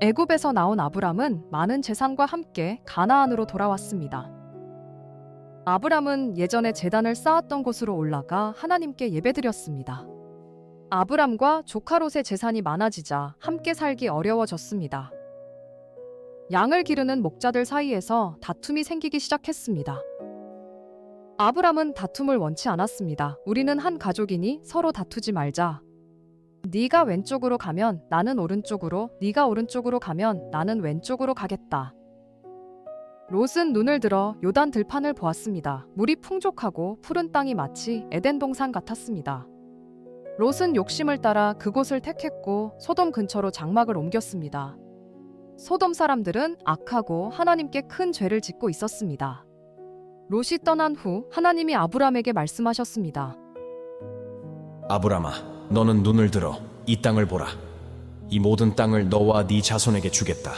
애굽에서 나온 아브람은 많은 재산과 함께 가나안으로 돌아왔습니다. 아브람은 예전에 재단을 쌓았던 곳으로 올라가 하나님께 예배드렸습니다. 아브람과 조카 롯의 재산이 많아지자 함께 살기 어려워졌습니다. 양을 기르는 목자들 사이에서 다툼이 생기기 시작했습니다. 아브람은 다툼을 원치 않았습니다. 우리는 한 가족이니 서로 다투지 말자. 네가 왼쪽으로 가면 나는 오른쪽으로, 네가 오른쪽으로 가면 나는 왼쪽으로 가겠다. 롯은 눈을 들어 요단 들판을 보았습니다. 물이 풍족하고 푸른 땅이 마치 에덴 동산 같았습니다. 롯은 욕심을 따라 그곳을 택했고 소돔 근처로 장막을 옮겼습니다. 소돔 사람들은 악하고 하나님께 큰 죄를 짓고 있었습니다. 롯이 떠난 후 하나님이 아브람에게 말씀하셨습니다. 아브라마, 너는 눈을 들어 이 땅을 보라. 이 모든 땅을 너와 네 자손에게 주겠다.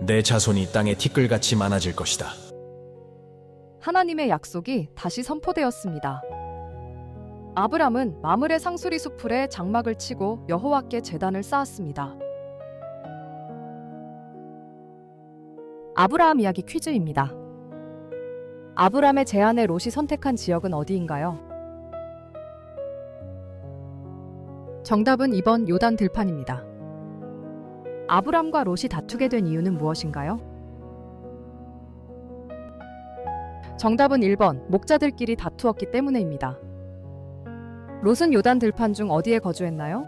내 자손이 땅에 티끌같이 많아질 것이다. 하나님의 약속이 다시 선포되었습니다. 아브람은 마물의 상수리 수풀에 장막을 치고 여호와께 제단을 쌓았습니다. 아브라함 이야기 퀴즈입니다. 아브람의 제안에 롯이 선택한 지역은 어디인가요? 정답은 2번 요단 들판입니다. 아브람과 롯이 다투게 된 이유는 무엇인가요? 정답은 1번 목자들끼리 다투었기 때문에입니다. 롯은 요단 들판 중 어디에 거주했나요?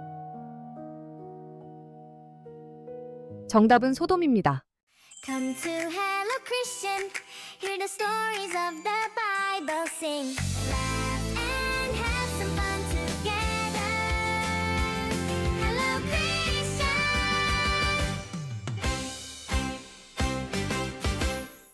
정답은 소돔입니다. Come to Hello Christian, hear the stories of the Bible sing.